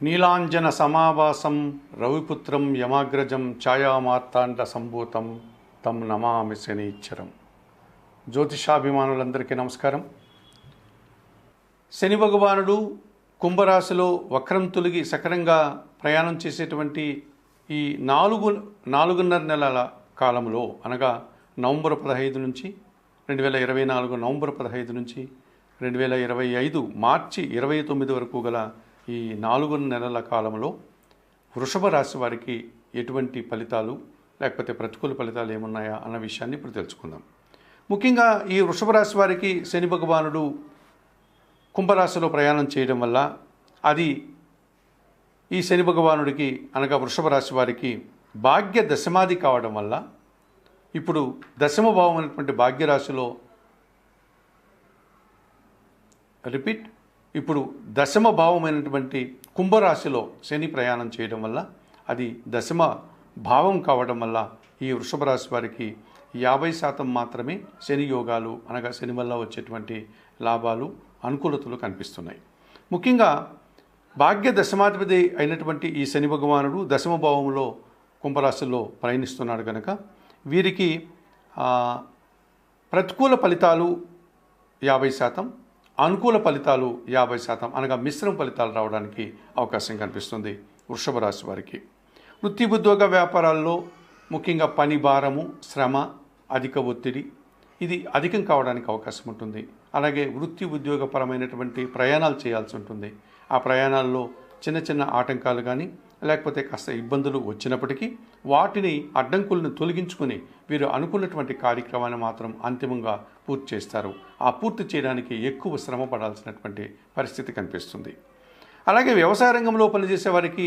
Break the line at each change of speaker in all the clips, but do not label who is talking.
నీలాంజన సమావాసం రవిపుత్రం యమాగ్రజం ఛాయామార్తాండ సంభూతం తం నమామి శనీశ్వరం జ్యోతిషాభిమానులందరికీ నమస్కారం. శని భగవానుడు కుంభరాశిలో వక్రం తొలగి సకరంగా ప్రయాణం చేసేటువంటి ఈ నాలుగు నాలుగున్నర నెలల కాలంలో అనగా నవంబర్ పదహైదు నుంచి రెండు వేల ఇరవై నాలుగు నవంబర్ పదహైదు నుంచి రెండు వేల ఇరవై ఐదు మార్చి ఇరవై తొమ్మిది వరకు గల ఈ నాలుగు నెలల కాలంలో వృషభ రాశి వారికి ఎటువంటి ఫలితాలు లేకపోతే ప్రతికూల ఫలితాలు ఏమున్నాయా అన్న విషయాన్ని ఇప్పుడు తెలుసుకుందాం. ముఖ్యంగా ఈ వృషభ రాశి వారికి శని భగవానుడు కుంభరాశిలో ప్రయాణం చేయడం వల్ల అది ఈ శని భగవానుడికి అనగా వృషభ రాశి వారికి భాగ్య దశమాది కావడం వల్ల ఇప్పుడు దశమ భావం అనేటువంటి భాగ్యరాశిలో రిపీట్ ఇప్పుడు దశమ భావమైనటువంటి కుంభరాశిలో శని ప్రయాణం చేయడం వల్ల అది దశమ భావం కావడం వల్ల ఈ వృషభ రాశి వారికి యాభై శాతం మాత్రమే శని యోగాలు అనగా శని వల్ల వచ్చేటువంటి లాభాలు అనుకూలతలు కనిపిస్తున్నాయి. ముఖ్యంగా భాగ్య దశమాధిపతి అయినటువంటి ఈ శని భగవానుడు దశమ భావంలో కుంభరాశిలో ప్రయాణిస్తున్నాడు కనుక వీరికి ప్రతికూల ఫలితాలు యాభై శాతం అనుకూల ఫలితాలు యాభై శాతం అనగా మిశ్రమ ఫలితాలు రావడానికి అవకాశం కనిపిస్తుంది వృషభ రాశి వారికి. వృత్తి ఉద్యోగ వ్యాపారాల్లో ముఖ్యంగా పని భారము శ్రమ అధిక ఒత్తిడి ఇది అధికం కావడానికి అవకాశం ఉంటుంది. అలాగే వృత్తి ఉద్యోగపరమైనటువంటి ప్రయాణాలు చేయాల్సి ఉంటుంది. ఆ ప్రయాణాల్లో చిన్న చిన్న ఆటంకాలు కానీ లేకపోతే కాస్త ఇబ్బందులు వచ్చినప్పటికీ వాటిని అడ్డంకులను తొలగించుకుని వీరు అనుకున్నటువంటి కార్యక్రమాన్ని మాత్రం అంతిమంగా పూర్తి చేస్తారు. ఆ పూర్తి చేయడానికి ఎక్కువ శ్రమ పడాల్సినటువంటి పరిస్థితి కనిపిస్తుంది. అలాగే వ్యవసాయ రంగంలో పనిచేసే వారికి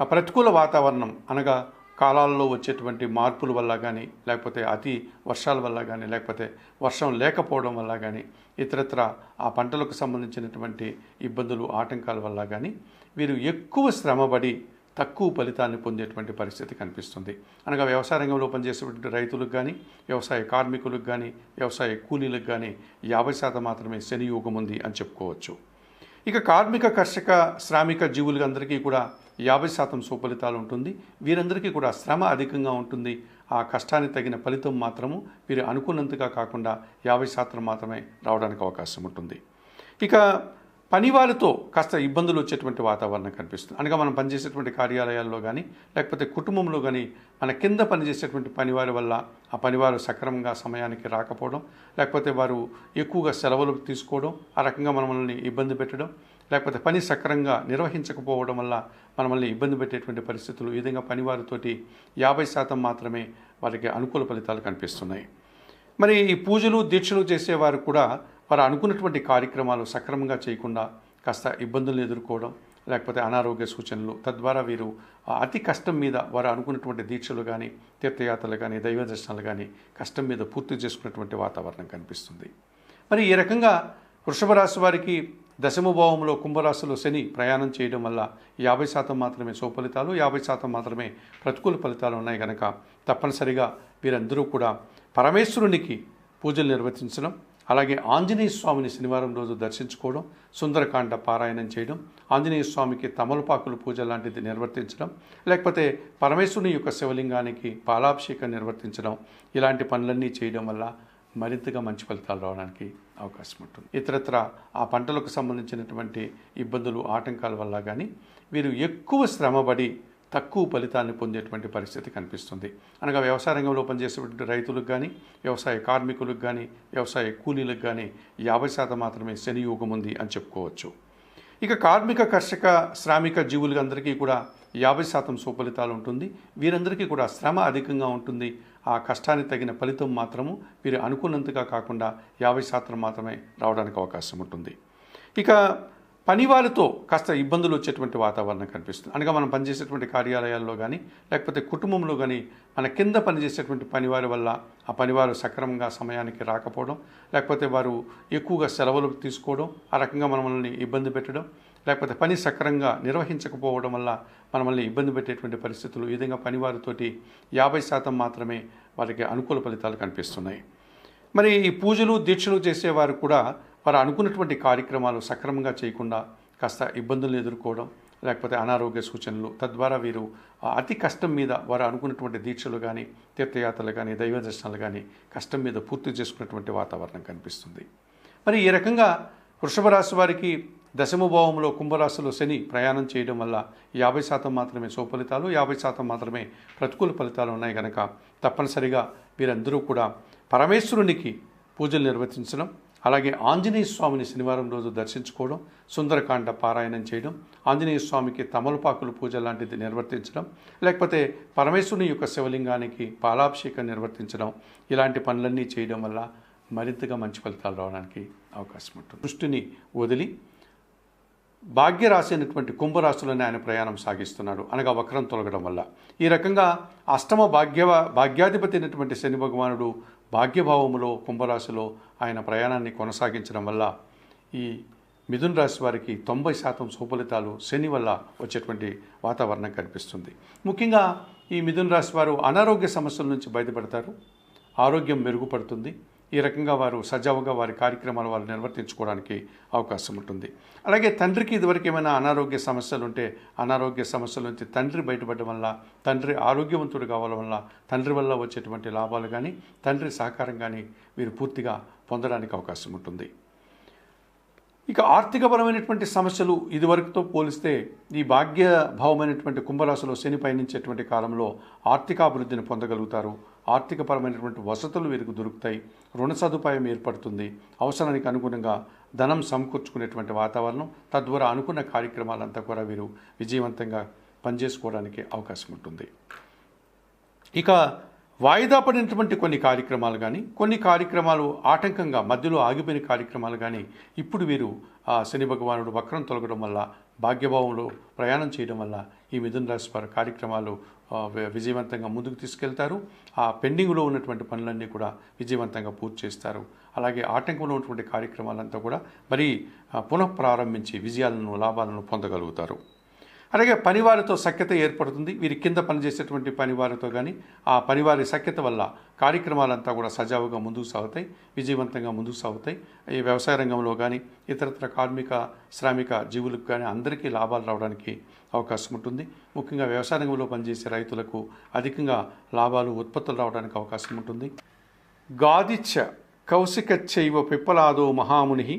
ఆ ప్రతికూల వాతావరణం అనగా కాలాల్లో వచ్చేటువంటి మార్పుల వల్ల కానీ లేకపోతే అతి వర్షాల వల్ల కానీ లేకపోతే వర్షం లేకపోవడం వల్ల కానీ ఇతరత్ర ఆ పంటలకు సంబంధించినటువంటి ఇబ్బందులు ఆటంకాల వల్ల కానీ వీరు ఎక్కువ శ్రమపడి తక్కువ ఫలితాన్ని పొందేటువంటి పరిస్థితి కనిపిస్తుంది. అనగా వ్యవసాయ రంగంలో పనిచేసేటువంటి రైతులకు కానీ వ్యవసాయ కార్మికులకు కానీ వ్యవసాయ కూలీలకు కానీ యాభై శాతం మాత్రమే శని యోగం ఉంది అని చెప్పుకోవచ్చు. ఇక కార్మిక కర్షక శ్రామిక జీవులందరికీ కూడా యాభై శాతం సుఫలితాలు ఉంటుంది. వీరందరికీ కూడా శ్రమ అధికంగా ఉంటుంది. ఆ కష్టానికి తగిన ఫలితం మాత్రము వీరు అనుకున్నంతగా కాకుండా యాభై శాతం మాత్రమే రావడానికి అవకాశం ఉంటుంది. ఇక పనివారితో కాస్త ఇబ్బందులు వచ్చేటువంటి వాతావరణం కనిపిస్తుంది. అనగా మనం పనిచేసేటువంటి కార్యాలయాల్లో కానీ లేకపోతే కుటుంబంలో కానీ మన కింద పనిచేసేటువంటి పనివారి వల్ల ఆ పనివారు సక్రమంగా సమయానికి రాకపోవడం లేకపోతే వారు ఎక్కువగా సెలవులు తీసుకోవడం ఆ రకంగా మనల్ని ఇబ్బంది పెట్టడం లేకపోతే పని సక్రంగా నిర్వహించకపోవడం వల్ల మనల్ని ఇబ్బంది పెట్టేటువంటి పరిస్థితులు ఈ విధంగా పనివారితోటి యాభై శాతం మాత్రమే వారికి అనుకూల ఫలితాలు కనిపిస్తున్నాయి. మరి ఈ పూజలు దీక్షలు చేసేవారు కూడా వారు అనుకున్నటువంటి కార్యక్రమాలు సక్రమంగా చేయకుండా కాస్త ఇబ్బందులను ఎదుర్కోవడం లేకపోతే అనారోగ్య సూచనలు తద్వారా వీరు అతి కష్టం మీద వారు అనుకున్నటువంటి దీక్షలు కానీ తీర్థయాత్రలు కానీ దైవ దర్శనాలు కానీ కష్టం మీద పూర్తి చేసుకున్నటువంటి వాతావరణం కనిపిస్తుంది. మరి ఈ రకంగా వృషభ రాశి వారికి దశమభావంలో కుంభరాశిలో శని ప్రయాణం చేయడం వల్ల యాభై శాతం మాత్రమే సుఫలితాలు యాభై శాతం మాత్రమే ప్రతికూల ఫలితాలు ఉన్నాయి కనుక తప్పనిసరిగా వీరందరూ కూడా పరమేశ్వరునికి పూజలు నిర్వర్తించడం అలాగే ఆంజనేయ స్వామిని శనివారం రోజు దర్శించుకోవడం సుందరకాండ పారాయణం చేయడం ఆంజనేయ స్వామికి తమలపాకులు పూజ లాంటిది నిర్వర్తించడం లేకపోతే పరమేశ్వరుని యొక్క శివలింగానికి పాలాభిషేకం నిర్వర్తించడం ఇలాంటి పనులన్నీ చేయడం వల్ల మరింతగా మంచి ఫలితాలు రావడానికి అవకాశం ఉంటుంది. ఇతరత్ర ఆ పంటలకు సంబంధించినటువంటి ఇబ్బందులు ఆటంకాల వల్ల కానీ వీరు ఎక్కువ శ్రమపడి తక్కువ ఫలితాన్ని పొందేటువంటి పరిస్థితి కనిపిస్తుంది. అనగా వ్యవసాయ రంగంలో పనిచేసేటువంటి రైతులకు కానీ వ్యవసాయ కార్మికులకు కానీ వ్యవసాయ కూలీలకు కానీ యాభై శాతం మాత్రమే శని యోగం ఉంది అని చెప్పుకోవచ్చు. ఇక కార్మిక కర్షక శ్రామిక జీవులందరికీ కూడా యాభై శాతం సుఫలితాలు ఉంటుంది. వీరందరికీ కూడా శ్రమ అధికంగా ఉంటుంది. ఆ కష్టానికి తగిన ఫలితం మాత్రము వీరు అనుకున్నంతగా కాకుండా యాభై శాతం మాత్రమే రావడానికి అవకాశం ఉంటుంది. ఇక పనివారితో కాస్త ఇబ్బందులు వచ్చేటువంటి వాతావరణం కనిపిస్తుంది. అనగా మనం పనిచేసేటువంటి కార్యాలయాల్లో కానీ లేకపోతే కుటుంబంలో కానీ మన కింద పనిచేసేటువంటి పనివారి వల్ల ఆ పనివారు సక్రమంగా సమయానికి రాకపోవడం లేకపోతే వారు ఎక్కువగా సెలవులు తీసుకోవడం ఆ రకంగా మనల్ని ఇబ్బంది పెట్టడం లేకపోతే పని సక్రంగా నిర్వహించకపోవడం వల్ల మనల్ని ఇబ్బంది పెట్టేటువంటి పరిస్థితులు ఈ విధంగా పనివారితోటి యాభై శాతం మాత్రమే వారికి అనుకూల ఫలితాలు కనిపిస్తున్నాయి. మరి ఈ పూజలు దీక్షలు చేసేవారు కూడా వారు అనుకున్నటువంటి కార్యక్రమాలు సక్రమంగా చేయకుండా కాస్త ఇబ్బందులను ఎదుర్కోవడం లేకపోతే అనారోగ్య సూచనలు తద్వారా వీరు అతి కష్టం మీద వారు అనుకున్నటువంటి దీక్షలు కానీ తీర్థయాత్రలు కానీ దైవ దర్శనాలు కానీ కష్టం మీద పూర్తి చేసుకున్నటువంటి వాతావరణం కనిపిస్తుంది. మరి ఈ రకంగా వృషభ రాశి వారికి దశమభావంలో కుంభరాశిలో శని ప్రయాణం చేయడం వల్ల యాభై శాతం మాత్రమే సుఫలితాలు యాభై శాతం మాత్రమే ప్రతికూల ఫలితాలు ఉన్నాయి కనుక తప్పనిసరిగా వీరందరూ కూడా పరమేశ్వరునికి పూజలు నిర్వర్తించడం అలాగే ఆంజనేయ స్వామిని శనివారం రోజు దర్శించుకోవడం సుందరకాండ పారాయణం చేయడం ఆంజనేయ స్వామికి తమలపాకులు పూజ లాంటిది నిర్వర్తించడం లేకపోతే పరమేశ్వరుని యొక్క శివలింగానికి పాలాభిషేకం నిర్వర్తించడం ఇలాంటి పనులన్నీ చేయడం వల్ల మరింతగా మంచి ఫలితాలు రావడానికి అవకాశం ఉంటుంది. దృష్టిని వదిలి భాగ్యరాశి అయినటువంటి కుంభరాశిలోనే ఆయన ప్రయాణం సాగిస్తున్నాడు. అనగా వక్రం తొలగడం వల్ల. ఈ రకంగా అష్టమ భాగ్య భాగ్యాధిపతి అయినటువంటి శని భగవానుడు భాగ్యభావములో కుంభరాశిలో ఆయన ప్రయాణాన్ని కొనసాగించడం వల్ల ఈ మిథున్ రాశి వారికి తొంభై శాతం సుఫలితాలు శని వల్ల వచ్చేటువంటి వాతావరణం కనిపిస్తుంది. ముఖ్యంగా ఈ మిథున్ రాశి వారు అనారోగ్య సమస్యల నుంచి బయటపడతారు. ఆరోగ్యం మెరుగుపడుతుంది. ఈ రకంగా వారు సజావుగా వారి కార్యక్రమాలు వారు నిర్వర్తించుకోవడానికి అవకాశం ఉంటుంది. అలాగే తండ్రికి ఇదివరకు ఏమైనా అనారోగ్య సమస్యలు ఉంటే అనారోగ్య సమస్యల నుంచి తండ్రి బయటపడడం వల్ల తండ్రి ఆరోగ్యవంతుడు కావడం వల్ల తండ్రి వల్ల వచ్చేటువంటి లాభాలు కానీ తండ్రి సహకారం కానీ వీరు పూర్తిగా పొందడానికి అవకాశం ఉంటుంది. ఇక ఆర్థికపరమైనటువంటి సమస్యలు ఇదివరకుతో పోలిస్తే ఈ భాగ్య భావమైనటువంటి కుంభరాశిలో శని పయనించేటువంటి కాలంలో ఆర్థికాభివృద్ధిని పొందగలుగుతారు. ఆర్థికపరమైనటువంటి వసతులు వీరికి దొరుకుతాయి. రుణ సదుపాయం ఏర్పడుతుంది. అవసరానికి అనుగుణంగా ధనం సమకూర్చుకునేటువంటి వాతావరణం తద్వారా అనుకున్న కార్యక్రమాలంతా కూడా వీరు విజయవంతంగా పనిచేసుకోవడానికి అవకాశం ఉంటుంది. ఇక వాయిదా పడినటువంటి కొన్ని కార్యక్రమాలు కానీ కొన్ని కార్యక్రమాలు ఆటంకంగా మధ్యలో ఆగిపోయిన కార్యక్రమాలు కానీ ఇప్పుడు వీరు ఆ శని భగవానుడు వక్రం తొలగడం వల్ల భాగ్యభావంలో ప్రయాణం చేయడం వల్ల ఈ మిథున రాశి వారి కార్యక్రమాలు విజయవంతంగా ముందుకు తీసుకెళ్తారు. ఆ పెండింగ్లో ఉన్నటువంటి పనులన్నీ కూడా విజయవంతంగా పూర్తి చేస్తారు. అలాగే ఆటంకంలో ఉన్నటువంటి కార్యక్రమాలంతా కూడా మరి పునఃప్రారంభించి విజయాలను లాభాలను పొందగలుగుతారు. అలాగే పనివారితో సఖ్యత ఏర్పడుతుంది. వీరి కింద పనిచేసేటువంటి పనివారితో కానీ ఆ పనివారి సఖ్యత వల్ల కార్యక్రమాలంతా కూడా సజావుగా ముందుకు సాగుతాయి విజయవంతంగా ముందుకు సాగుతాయి. ఈ వ్యవసాయ రంగంలో కానీ ఇతరత్ర కార్మిక శ్రామిక జీవులకు కానీ అందరికీ లాభాలు రావడానికి అవకాశం ఉంటుంది. ముఖ్యంగా వ్యవసాయ రంగంలో పనిచేసే రైతులకు అధికంగా లాభాలు ఉత్పత్తులు రావడానికి అవకాశం ఉంటుంది. గాదిచ్చ కౌశికచ్చైవ పిప్పలాదో మహాముని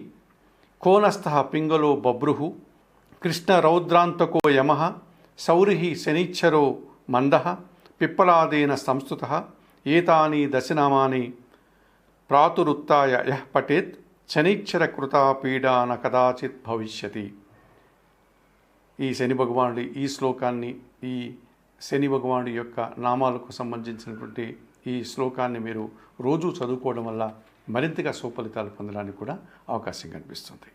కోనస్థ పింగలో బబ్రుహు కృష్ణ రౌద్రాంతకో యమ సౌరిహి శనిచ్చరో మంద పిప్పలాదేన సంస్థుత ఏతాని దశనామాని ప్రాతురుత్తాయ యహ్ పఠేత్ శనిచ్చర కృతా కదాచిత్ భవిష్యతి. ఈ శని భగవానుడి ఈ శ్లోకాన్ని ఈ శని భగవానుడి యొక్క నామాలకు సంబంధించినటువంటి ఈ శ్లోకాన్ని మీరు రోజు చదువుకోవడం వల్ల మరింతగా సుఫలితాలు పొందడానికి కూడా అవకాశం కనిపిస్తుంది.